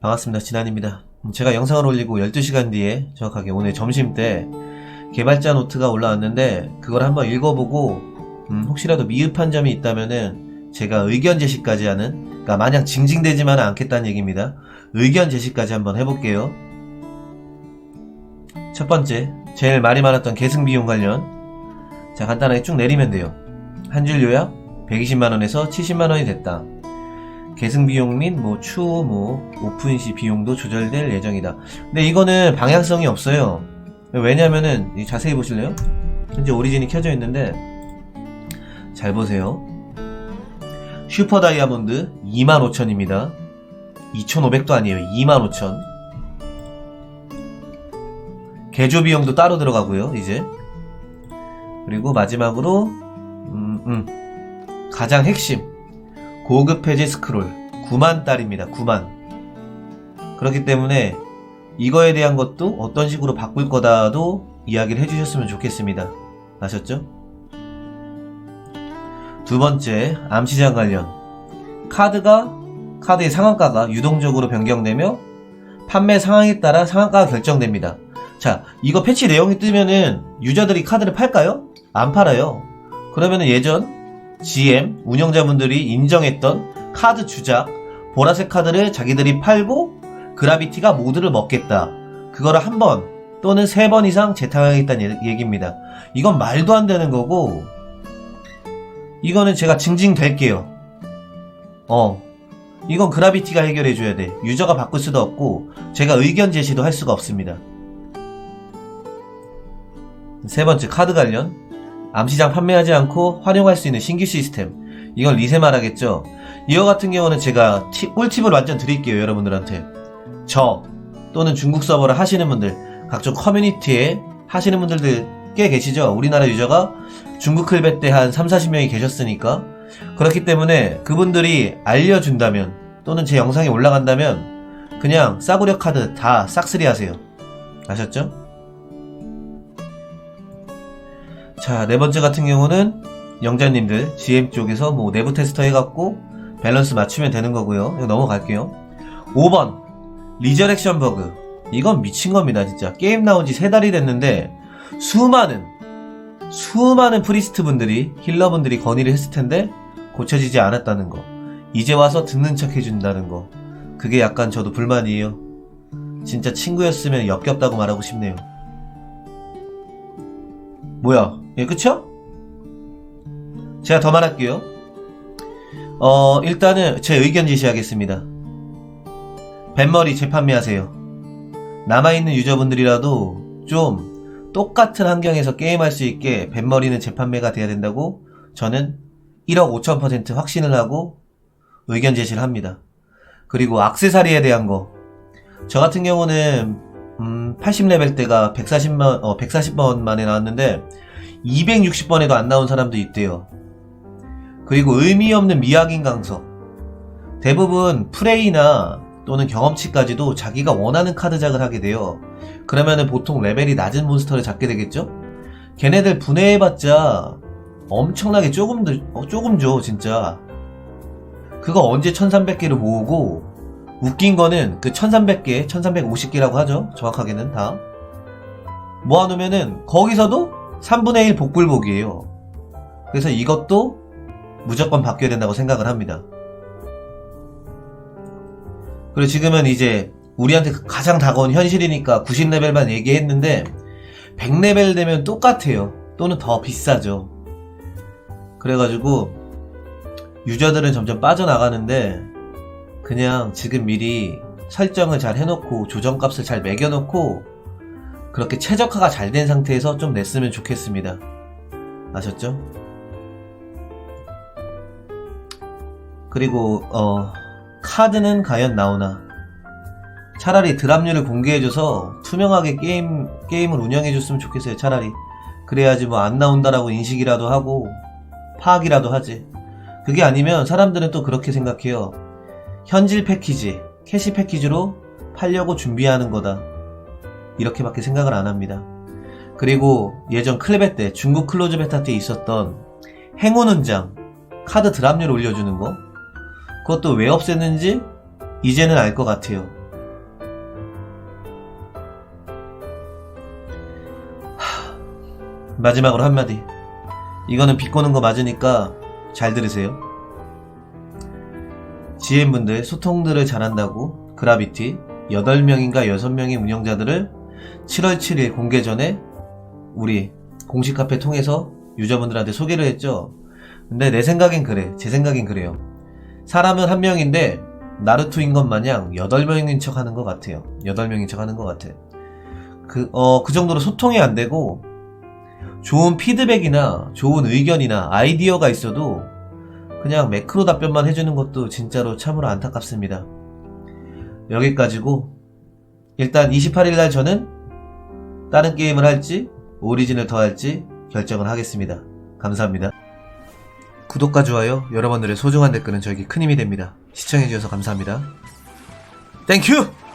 반갑습니다. 진한입니다. 음, 제가 영상을 올리고 12시간 뒤에 정확하게 오늘 점심 때 개발자 노트가 올라왔는데 그걸 한번 읽어보고 음, 혹시라도 미흡한 점이 있다면은 제가 의견 제시까지 하는 그러니까 마냥 징징대지만은 않겠다는 얘기입니다. 의견 제시까지 한번 해볼게요. 첫 번째, 제일 말이 많았던 계승 비용 관련. 자, 간단하게 쭉 내리면 돼요. 한 줄 요약 120만원에서 70만원이 됐다. 계승 비용 및 뭐 추후 뭐 오픈 시 비용도 조절될 예정이다. 근데 이거는 방향성이 없어요. 왜냐면은 이 자세히 보실래요? 현재 오리진이 켜져 있는데 잘 보세요. 슈퍼 다이아몬드 25,000입니다. 2,500도 아니에요. 25,000. 개조 비용도 따로 들어가고요. 이제 그리고 마지막으로 음, 음. 가장 핵심 고급 해제 스크롤 9만 달입니다. 9만. 그렇기 때문에 이거에 대한 것도 어떤 식으로 바꿀 거다도 이야기를 해주셨으면 좋겠습니다. 아셨죠? 두 번째, 암시장 관련. 카드가, 카드의 상한가가 유동적으로 변경되며 판매 상황에 따라 상한가가 결정됩니다. 자, 이거 패치 내용이 뜨면은 유저들이 카드를 팔까요? 안 팔아요. 그러면은 예전 GM, 운영자분들이 인정했던 카드 주작, 보라색 카드를 자기들이 팔고 그라비티가 모두를 먹겠다. 그거를 한 번 또는 세 번 이상 재탕하겠다는 얘- 얘기입니다. 이건 말도 안 되는 거고, 이거는 제가 징징댈게요. 어. 이건 그라비티가 해결해 줘야 돼. 유저가 바꿀 수도 없고, 제가 의견 제시도 할 수가 없습니다. 세 번째, 카드 관련. 암시장 판매하지 않고 활용할 수 있는 신규 시스템. 이건 리세 말하겠죠. 이거 같은 경우는 제가 팁- 꿀팁을 완전 드릴게요, 여러분들한테. 저 또는 중국 서버를 하시는 분들, 각종 커뮤니티에 하시는 분들들 꽤 계시죠. 우리나라 유저가 중국 클벳 때 한 3, 40명이 계셨으니까. 그렇기 때문에 그분들이 알려준다면 또는 제 영상이 올라간다면 그냥 싸구려 카드 다 싹쓸이 하세요. 아셨죠? 자, 네 번째 같은 경우는 영자님들 GM 쪽에서 뭐 내부 테스터 해갖고 밸런스 맞추면 되는 거고요. 이거 넘어갈게요. 5번 리저렉션 버그. 이건 미친 겁니다, 진짜. 게임 나온 지 세 달이 됐는데 수많은 수많은 프리스트 분들이 힐러 분들이 건의를 했을 텐데 고쳐지지 않았다는 거. 이제 와서 듣는 척 해준다는 거. 그게 약간 저도 불만이에요. 진짜 친구였으면 역겹다고 말하고 싶네요. 뭐야? 예, 그쵸? 제가 더 말할게요. 어, 일단은 제 의견 제시하겠습니다. 뱃머리 재판매하세요. 남아있는 유저분들이라도 좀 똑같은 환경에서 게임할 수 있게 뱃머리는 재판매가 돼야 된다고 저는 1억 5천 퍼센트 확신을 하고 의견 제시를 합니다. 그리고 악세사리에 대한 거. 저 같은 경우는 음, 80레벨 때가 140만, 어, 140번 만에 나왔는데 260번에도 안 나온 사람도 있대요. 그리고 의미 없는 미확인 강석. 대부분 프레이나 또는 경험치까지도 자기가 원하는 카드작을 하게 돼요. 그러면은 보통 레벨이 낮은 몬스터를 잡게 되겠죠? 걔네들 분해해봤자 엄청나게 조금, 들, 어, 조금 줘, 진짜. 그거 언제 1300개를 모으고, 웃긴 거는 그 1300개, 1350개라고 하죠. 정확하게는 다. 모아놓으면은 거기서도 3분의 1 복불복이에요. 그래서 이것도 무조건 바뀌어야 된다고 생각을 합니다. 그리고 지금은 이제 우리한테 가장 다가온 현실이니까 90레벨만 얘기했는데 100레벨 되면 똑같아요. 또는 더 비싸죠. 그래가지고 유저들은 점점 빠져나가는데 그냥 지금 미리 설정을 잘 해놓고 조정값을 잘 매겨놓고 그렇게 최적화가 잘 된 상태에서 좀 냈으면 좋겠습니다. 아셨죠? 그리고 어 카드는 과연 나오나 차라리 드랍률을 공개해줘서 투명하게 게임 게임을 운영해줬으면 좋겠어요. 차라리 그래야지 뭐 안 나온다라고 인식이라도 하고 파악이라도 하지. 그게 아니면 사람들은 또 그렇게 생각해요. 현질 패키지, 캐시 패키지로 팔려고 준비하는 거다. 이렇게밖에 생각을 안 합니다. 그리고 예전 클레베 때 중국 클로즈 베타 때 있었던 행운 운장 카드 드랍률 올려주는 거 그것도 왜 없앴는지 이제는 알 것 같아요. 마지막으로 한마디. 이거는 비꼬는 거 맞으니까 잘 들으세요. GM분들 소통들을 잘한다고 그라비티 8명인가 6명의 운영자들을 7월 7일 공개 전에 우리 공식 카페 통해서 유저분들한테 소개를 했죠. 근데 내 생각엔 그래. 제 생각엔 그래요. 사람은 한 명인데 나루토인 것 마냥 8명인 척 하는 것 같아요. 8명인 척 하는 것 같아. 그, 어, 그 정도로 소통이 안 되고 좋은 피드백이나 좋은 의견이나 아이디어가 있어도 그냥 매크로 답변만 해주는 것도 진짜로 참으로 안타깝습니다. 여기까지고 일단 28일날 저는 다른 게임을 할지 오리진을 더 할지 결정을 하겠습니다. 감사합니다. 구독과 좋아요, 여러분들의 소중한 댓글은 저에게 큰 힘이 됩니다. 시청해주셔서 감사합니다. 땡큐!